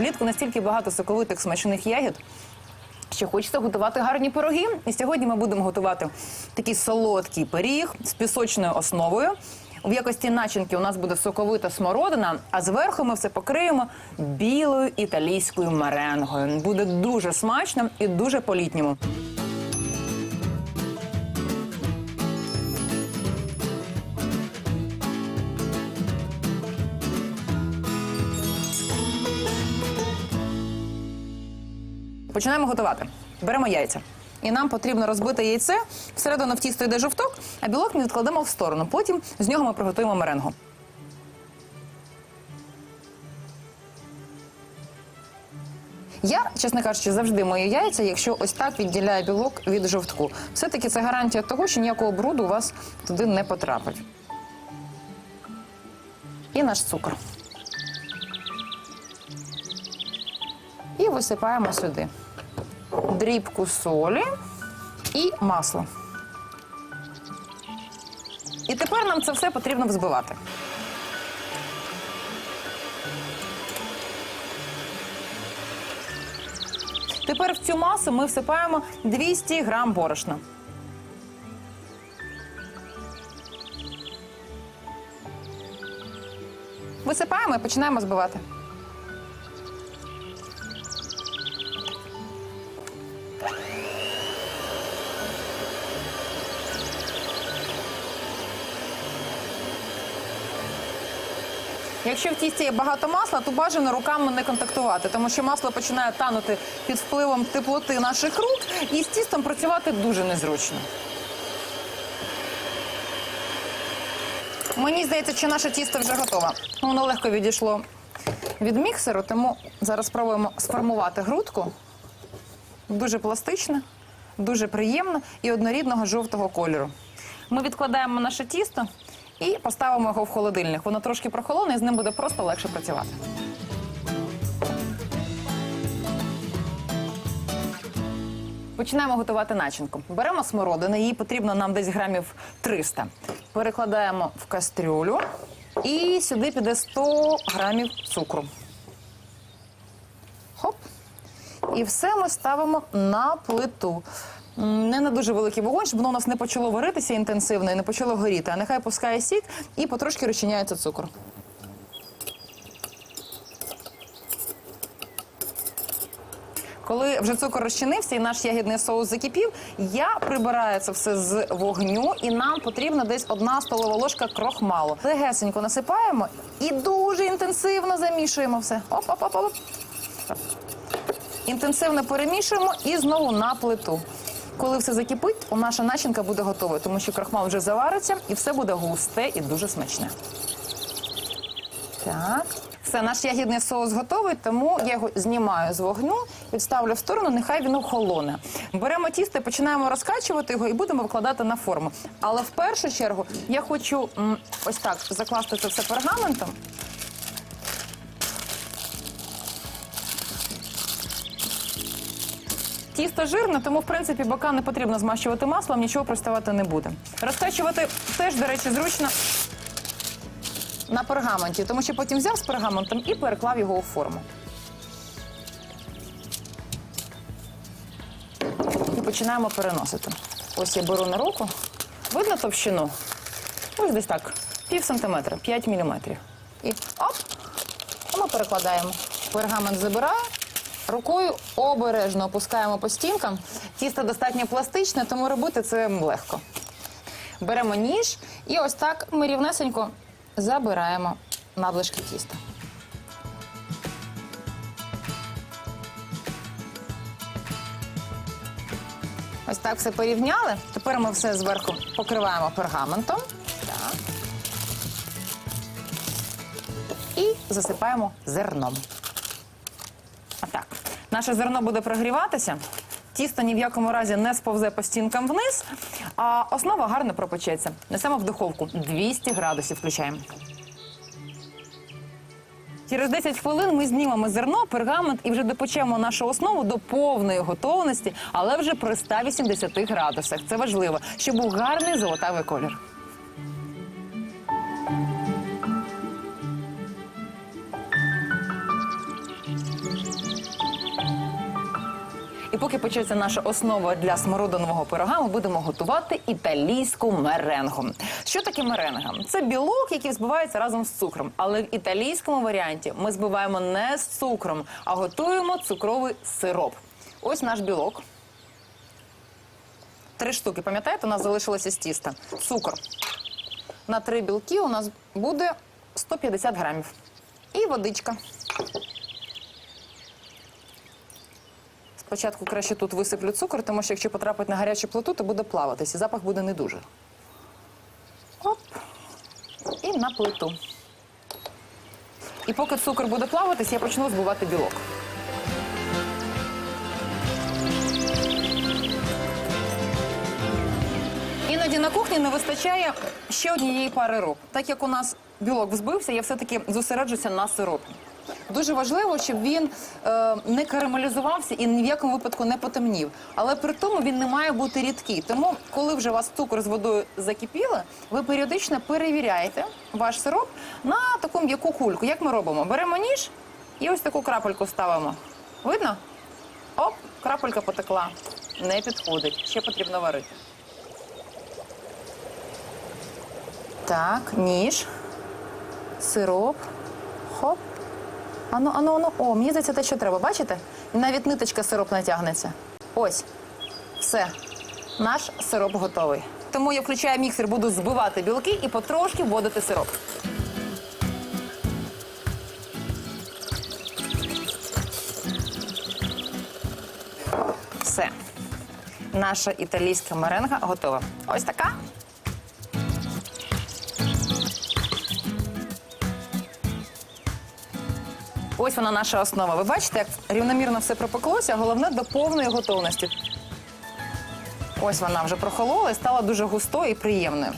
Влітку настільки багато соковитих смачних ягід. Що хочеться готувати гарні пироги. І сьогодні ми будемо готувати такий солодкий пиріг з пісочною основою. В якості начинки у нас буде соковита смородина, а зверху ми все покриємо білою італійською меренгою. Буде дуже смачно і дуже по-літньому. Починаємо готувати. Беремо яйця. І нам потрібно розбити яйце. Всередину в тісто йде жовток, а білок ми відкладемо в сторону. Потім з нього ми приготуємо меренгу. Я, чесно кажучи, завжди мою яйця, якщо ось так відділяю білок від жовтку. Все-таки це гарантія того, що ніякого бруду у вас туди не потрапить. І наш цукор. Висипаємо сюди дрібку солі і масло. І тепер нам це все потрібно взбивати. Тепер в цю масу ми всипаємо 200 грам борошна. Висипаємо і починаємо збивати. Якщо в тісті є багато масла, то бажано руками не контактувати, тому що масло починає танути під впливом теплоти наших рук, і з тістом працювати дуже незручно. Мені здається, що наше тісто вже готове. Воно легко відійшло від міксеру, тому зараз спробуємо сформувати грудку. Дуже пластичне, дуже приємне і однорідного жовтого кольору. Ми відкладаємо наше тісто і поставимо його в холодильник. Воно трошки прохолоне, і з ним буде просто легше працювати. Починаємо готувати начинку. Беремо смородину, її потрібно нам десь грамів 300. Перекладаємо в кастрюлю і сюди піде 100 грамів цукру. Хоп. І все ми ставимо на плиту. Не на дуже великий вогонь, щоб воно у нас не почало варитися інтенсивно і не почало горіти. А нехай пускає сік і потрошки розчиняється цукор. Коли вже цукор розчинився і наш ягідний соус закипів, я прибираю це все з вогню, і нам потрібна десь одна столова ложка крохмалу. Легесенько насипаємо і дуже інтенсивно замішуємо все. Оп-оп-оп-оп. Інтенсивно перемішуємо і знову на плиту. Коли все закипить, у наша начинка буде готова, тому що крахмал вже завариться і все буде густе і дуже смачне. Так. Все, наш ягідний соус готовий, тому я його знімаю з вогню, відставлю в сторону, нехай він охолоне. Беремо тісто, починаємо розкачувати його і будемо викладати на форму. Але в першу чергу я хочу м, ось так закласти це все пергаментом. Тісто жирне, тому в принципі бока не потрібно змащувати маслом, нічого приставати не буде. Розкачувати теж, до речі, зручно на пергаменті, тому що потім взяв з пергаментом і переклав його у форму. І починаємо переносити. Ось я беру на руку. Видно товщину? Ось десь так, пів сантиметра, 5 міліметрів. І оп! Ми перекладаємо. Пергамент забираю. Рукою обережно опускаємо по стінкам. Тісто достатньо пластичне, тому робити це легко. Беремо ніж і ось так ми рівнесенько забираємо надлишки тіста. Ось так все порівняли. Тепер ми все зверху покриваємо пергаментом. І засипаємо зерном. Наше зерно буде прогріватися. Тісто ні в якому разі не сповзе по стінкам вниз, а основа гарно пропечеться. Несемо в духовку 200 градусів включаємо. Через 10 хвилин ми знімемо зерно, пергамент і вже допечемо нашу основу до повної готовності, але вже при 180 градусах. Це важливо, щоб був гарний золотавий колір. Поки печеться наша основа для смородинового пирога, ми будемо готувати італійську меренгу. Що таке меренга? Це білок, який збивається разом з цукром. Але в італійському варіанті ми збиваємо не з цукром, а готуємо цукровий сироп. Ось наш білок. Три штуки, пам'ятаєте, у нас залишилося з тіста. Цукор. На три білки у нас буде 150 грамів. І водичка. Спочатку краще тут висиплю цукор, тому що якщо потрапить на гарячу плиту, то буде плаватись, і запах буде не дуже. Оп. І на плиту. І поки цукор буде плаватись, я почну збивати білок. Іноді на кухні не вистачає ще однієї пари рук. Так як у нас білок взбився, я все-таки зосереджуся на сиропі. Дуже важливо, щоб він е, не карамелізувався і ні в якому випадку не потемнів. Але при тому він не має бути рідкий. Тому, коли вже у вас цукор з водою закипіли, ви періодично перевіряєте ваш сироп на таку м'яку кульку. Як ми робимо? Беремо ніж і ось таку крапельку ставимо. Видно? Оп, крапелька потекла. Не підходить. Ще потрібно варити. Так, ніж, сироп, хоп. Ану, ану, ану. О, мені здається, те, що треба. Бачите? Навіть ниточка сироп натягнеться. Ось. Все. Наш сироп готовий. Тому я включаю міксер, буду збивати білки і потрошки вводити сироп. Все. Наша італійська меренга готова. Ось така. Ось вона наша основа. Ви бачите, як рівномірно все пропеклося, головне до повної готовності. Ось вона вже прохолола і стала дуже густою і приємною.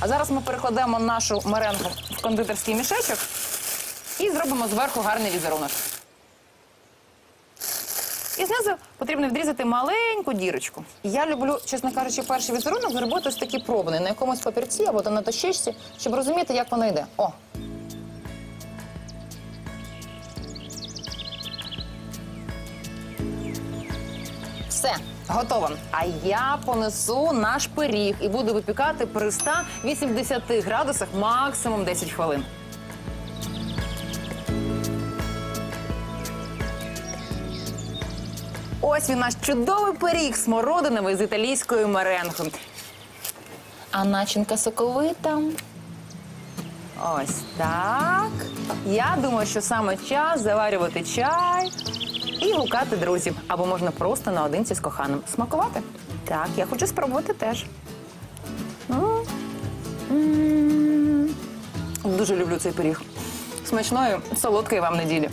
А зараз ми перекладемо нашу меренгу в кондитерський мішечок і зробимо зверху гарний візерунок. Знизу потрібно відрізати маленьку дірочку. Я люблю, чесно кажучи, перший візерунок зробити ось такий пробний на якомусь папірці або то на дощечці, щоб розуміти, як воно йде. О! Все, готово. А я понесу наш пиріг і буду випікати при 180 градусах максимум 10 хвилин. Ось він наш чудовий пиріг смородиновий з італійською меренгою. А начинка соковита. Ось так. Я думаю, що саме час заварювати чай і гукати друзів. Або можна просто наодинці з коханим смакувати. Так, я хочу спробувати теж. М. М. Дуже люблю цей пиріг. Смачної, солодкої вам неділі.